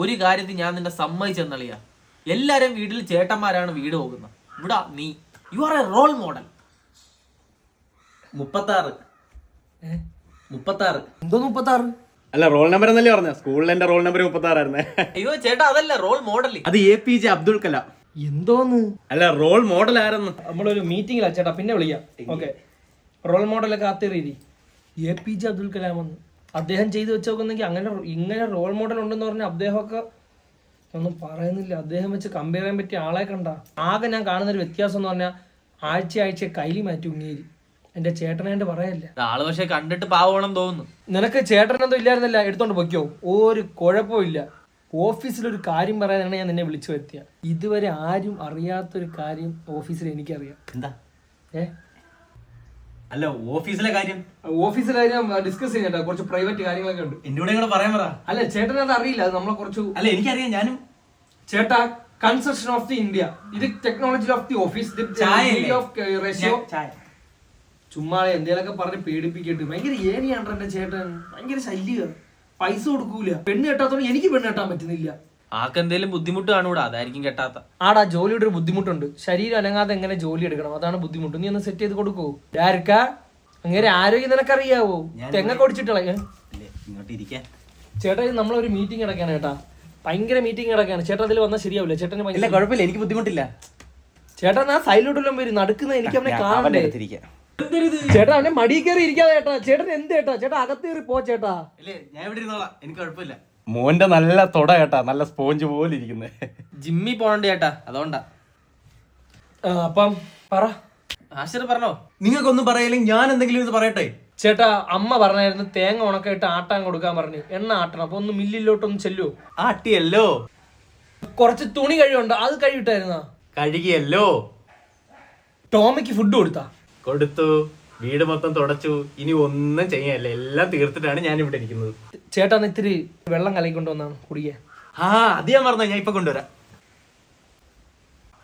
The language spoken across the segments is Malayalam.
ഒരു കാര്യത്തിൽ ഞാൻ നിന്നെ സമ്മതിച്ചെന്നളിയ. എല്ലാവരും വീട്ടിൽ ചേട്ടന്മാരാണ് വീട് പോകുന്നത്. ഇവിടെ നീ. You are a role model മുപ്പത്താറ്. മുപ്പത്താറ്. എന്തോ മുപ്പത്താറ്? അല്ല റോൾ നമ്പർ എന്നല്ലേ പറഞ്ഞ? സ്കൂളിൽ എന്റെ റോൾ നമ്പർ മുപ്പത്തി ആറായിരുന്നേ അയ്യോ ചേട്ടാ അതല്ല റോൾ മോഡൽ അത് A P J Abdul Kalam. എന്തോന്ന്? അല്ല റോൾ മോഡൽ ആരെന്ന്? നമ്മളൊരു മീറ്റിംഗിലാ ചേട്ടാ പിന്നെ വിളിക്കാം. ഓക്കെ റോൾ മോഡലൊക്കെ കാത്തിറി A P J Abdul Kalam എന്ന് അദ്ദേഹം ചെയ്തു വെച്ച് നോക്കുന്നെങ്കിൽ അങ്ങനെ ഇങ്ങനെ റോൾ മോഡൽ ഉണ്ടെന്ന് പറഞ്ഞാൽ അദ്ദേഹമൊക്കെ ഒന്നും പറയുന്നില്ല. അദ്ദേഹം വെച്ച് കമ്പയർ ചെയ്യാൻ പറ്റിയ ആളെ കണ്ട. ആകെ ഞാൻ കാണുന്ന ഒരു വ്യത്യാസം എന്ന് പറഞ്ഞാൽ ആഴ്ച ആഴ്ച കൈലി മാറ്റി ഉണ്ണീരി എന്റെ ചേട്ടനായിട്ട് പറയല്ല. ആൾ പക്ഷെ കണ്ടിട്ട് പാവണം തോന്നുന്നു. നിനക്ക് ചേട്ടനെന്തോ ഇല്ലായിരുന്നല്ല എടുത്തോണ്ട് പൊയ്ക്കോ. ഒരു കുഴപ്പമില്ല ഓഫീസിലൊരു കാര്യം പറയാനാണ് ഞാൻ നിന്നെ വിളിച്ചു വരുത്തിയ. ഇതുവരെ ആരും അറിയാത്തൊരു കാര്യം ഓഫീസിൽ എനിക്കറിയാം. എന്താ? ഏ? അല്ല ഓഫീസിലെ കാര്യം? ഓഫീസിലെ കാര്യം ഡിസ്കസ് ചെയ്യാം കുറച്ച് പ്രൈവറ്റ് കാര്യങ്ങളൊക്കെ ഉണ്ട്. എന്റെ കൂടെ കൂടെ പറയാൻ പറ. അല്ല ചേട്ടൻ അത് അറിയില്ല. അത് നമ്മളെ കുറച്ച് അല്ല എനിക്കറിയാം ഞാനും. ചേട്ടാ കൺസ്ട്രക്ഷൻ ഓഫ് ദി ഇന്ത്യ ഇത് technology of the office of ratio ചുമ്മാ എന്തേലൊക്കെ പറഞ്ഞ് പേടിപ്പിക്കട്ട് ഭയങ്കര ഏനിയാണ് എന്റെ ചേട്ടൻ. ഭയങ്കര ശല്യ. പൈസ കൊടുക്കൂല. പെണ്ണ് കെട്ടാത്തോണ്ട് എനിക്ക് പെണ്ണ് കെട്ടാൻ പറ്റുന്നില്ല. ആക്കെന്തേലും ബുദ്ധിമുട്ട് കാണൂടാ അതായിരിക്കും കെട്ടാത്ത. ആടാ ജോലിയുടെ ഒരു ബുദ്ധിമുട്ടുണ്ട്. ശരീരം അനങ്ങാതെ എങ്ങനെ ജോലി എടുക്കണം? അതാണ് ബുദ്ധിമുട്ട്. നീ ഒന്ന് സെറ്റ് ചെയ്ത് കൊടുക്കൂ. ഡയർക്ക അങ്ങനെ ആരോഗ്യം നിനക്കറിയാവോ? തെങ്ങ കൊടിച്ചിട്ടുള്ള ഇങ്ങോട്ട് ഇരിക്കാൻ ചേട്ടാ ഇത് നമ്മളൊരു മീറ്റിംഗ് കിടക്കാണ് ചേട്ടാ ഭയങ്കര മീറ്റിംഗ് കിടക്കാണ് ചേട്ടാ അതിൽ വന്നാൽ ശരിയാവില്ല ചേട്ടന് ഇല്ല ഭയങ്കര- കുഴപ്പമില്ല. എനിക്ക് ബുദ്ധിമുട്ടില്ല. ചേട്ടാ ഞാൻ സൈഡിലോട്ടെല്ലാം വരും. നടക്കുന്ന എനിക്ക് അവനെ അവന്റെ കാണണ്ടേ? അടുത്തിരിക്കാം ചേട്ടാ അവനെ മടി കയറി ഇരിക്കാതെ ചേട്ടാ ചേട്ടൻ എന്ത് ചേട്ടാ ചേട്ടാ അകത്ത് കയറി പോ ചേട്ടാ. ഇല്ലേ ഞാൻ ഇവിടെ ഇരുന്നോളാം. എനിക്ക് കുഴപ്പമില്ല. മോന്റെ നല്ല തൊട കേട്ടാ നല്ല സ്പോഞ്ച് പോലെ ഇരിക്കുന്നത് ജിമ്മി പോണണ്ട് ചേട്ടാ അതുകൊണ്ടാ. അപ്പം പറ. ആശിർ പറഞ്ഞോ? നിങ്ങൾക്കൊന്നും പറയില്ലെങ്കിൽ ഞാൻ എന്തെങ്കിലും ഇത് പറയട്ടെ? ചേട്ടാ അമ്മ പറഞ്ഞായിരുന്നു തേങ്ങ ഉണക്കായിട്ട് ആട്ടാൻ കൊടുക്കാൻ പറഞ്ഞു. എണ്ണ ആട്ടണം അപ്പൊ ഒന്ന് മില്ലിലോട്ടൊന്ന് ചെല്ലുവോ? ആട്ടിയല്ലോ. കുറച്ച് തുണി കഴിവുണ്ട് അത് കഴിവിട്ടായിരുന്നാ കഴുകിയല്ലോ. ടോമിക്ക് ഫുഡ് കൊടുത്താ. കൊടുത്തു. വീട് മൊത്തം തുടച്ചു. ഇനി ഒന്നും ചെയ്യാനില്ല. എല്ലാം തീർത്തിട്ടാണ് ഞാൻ ഇവിടെ ഇരിക്കുന്നത്. ചേട്ടാ ഒന്ന് ഇത്തിരി വെള്ളം കലക്കിക്കൊണ്ട് വന്നാണ് കുടിക്കാൻ ആ അത് ഞാൻ പറഞ്ഞ ഞാൻ ഇപ്പൊ കൊണ്ടുവരാം.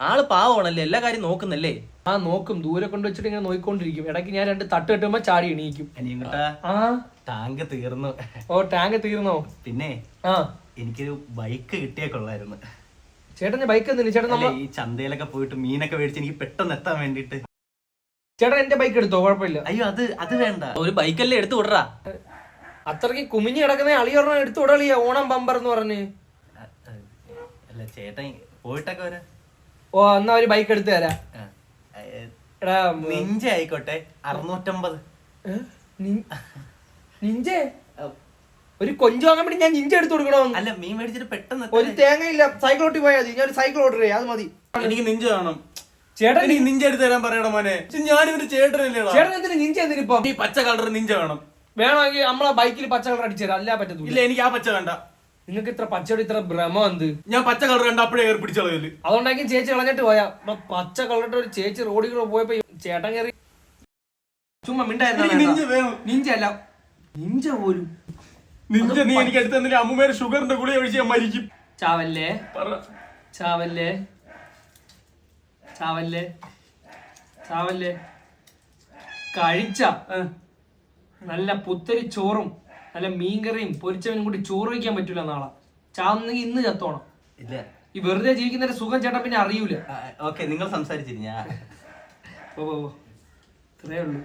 ആൾ പാവമാണല്ലേ? എല്ലാ കാര്യം നോക്കുന്നല്ലേ? ആ നോക്കും. ദൂരെ കൊണ്ട് വെച്ചിട്ട് ഇങ്ങനെ നോക്കിക്കൊണ്ടിരിക്കും ഇടയ്ക്ക് ഞാൻ രണ്ട് തട്ട് കെട്ടുമ്പോ ചാടി എണീക്കും. അനിയൻകുട്ടാ ആ? ടാങ്ക് തീർന്നു. ഓ ടാങ്ക് തീർന്നോ? പിന്നെ ആ. എനിക്കൊരു ബൈക്ക് കിട്ടിയ കൊള്ളായിരുന്നു ചേട്ടന്റെ ബൈക്ക് എന്തിനു ചേട്ടൻ അല്ലേ നമ്മ ഈ ചന്തയിലൊക്കെ പോയിട്ട് മീനൊക്കെ മേടിച്ച് എനിക്ക് പെട്ടെന്ന് എത്താൻ വേണ്ടിട്ട് ചേട്ടൻ എന്റെ ബൈക്ക് എടുത്തോ? കുഴപ്പമില്ല. അയ്യോ അത് അത് വേണ്ട. ഒരു ബൈക്കല്ലേ എടുത്തു വിടറാ? അത്രയ്ക്ക് കുമിഞ്ഞ് കിടക്കുന്ന അളി പറഞ്ഞ എടുത്തു വിടളിയ ഓണം ബമ്പർ എന്ന് പറഞ്ഞ്. അല്ല ചേട്ടൻ പോയിട്ടൊക്കെ വരാ. ഓ എന്നാ ഒരു ബൈക്ക് എടുത്തു തരാ. എടാ നിഞ്ച ആയിക്കോട്ടെ അറുന്നൂറ്റമ്പത്. നിഞ്ചേ? ഒരു കൊഞ്ചു വാങ്ങാൻ വേണ്ടി ഞാൻ നിഞ്ച എടുത്തു കൊടുക്കണോ അല്ല മീൻ മേടിച്ചിട്ട് പെട്ടെന്ന് ഒരു തേങ്ങ ഇല്ല സൈക്കിൾ ഓട്ടി പോയാൽ മതി. ഞാൻ ഒരു സൈക്കിൾ ഓർഡർ ചെയ്യാം അത് മതി. എനിക്ക് നിഞ്ച വേണം. ചേട്ടൻ എനിക്ക് നിഞ്ച എടുത്ത് തരാൻ പറയണം മോനെ. ഞാനിവര് ചേട്ടനല്ലേ ചേട്ടൻ എന്തിനാ നിഞ്ച എന്തിനിപ്പോ? ഈ പച്ച കളർ നിഞ്ച വേണം. വേണമെങ്കിൽ നമ്മളെ ബൈക്കിൽ പച്ച കളർ അടിച്ചു തരാം. അല്ല പറ്റത്തില്ല ഇല്ല എനിക്ക് ആ പച്ച വേണ്ട. നിങ്ങൾക്ക് ഇത്ര പച്ചയോട് ഇത്ര ഭ്രമം എന്ത്? ഞാൻ പച്ച കളർ കണ്ട അപ്പഴേ പിടിച്ചളയൽ അതുകൊണ്ടായിരിക്കും ചേച്ചി കളഞ്ഞിട്ട് പോയാ. പച്ച കളറിട്ട് ഒരു ചേച്ചി റോഡിൽ കൂടെ പോയപ്പോ ഈ ചേട്ടൻ കയറി ചുമ്മാ മിണ്ടായിരുന്നു നിഞ്ച അല്ല. പോലും. നിഞ്ച നീ എനിക്ക് എടുത്ത് തന്നില്ല അമ്മൂമ്മേരെ ഷുഗറിന്റെ ഗുളിക ഒഴിച്ച് ഞാൻ മരിക്കും. ചാവല്ലേ? ചാവല്ലേ? ചാവല്ലേ? ചാവല്ലേ? കഴിച്ച? നല്ല പുത്തരി ചോറും നല്ല മീൻകറിയും പൊരിച്ചവനും കൂടി ചോറ് വയ്ക്കാൻ പറ്റൂല നാളെ. ചാവുന്നെങ്കിൽ ഇന്ന് ചത്തോണം. ഇല്ല. ഈ വെറുതെ ജീവിക്കുന്നതിന്റെ സുഖം ചേട്ടാ പിന്നെ അറിയൂല. ഓക്കെ നിങ്ങൾ സംസാരിച്ചിരി ഞാൻ. ഓ, ഓ. ഇത്രേ ഉള്ളൂ.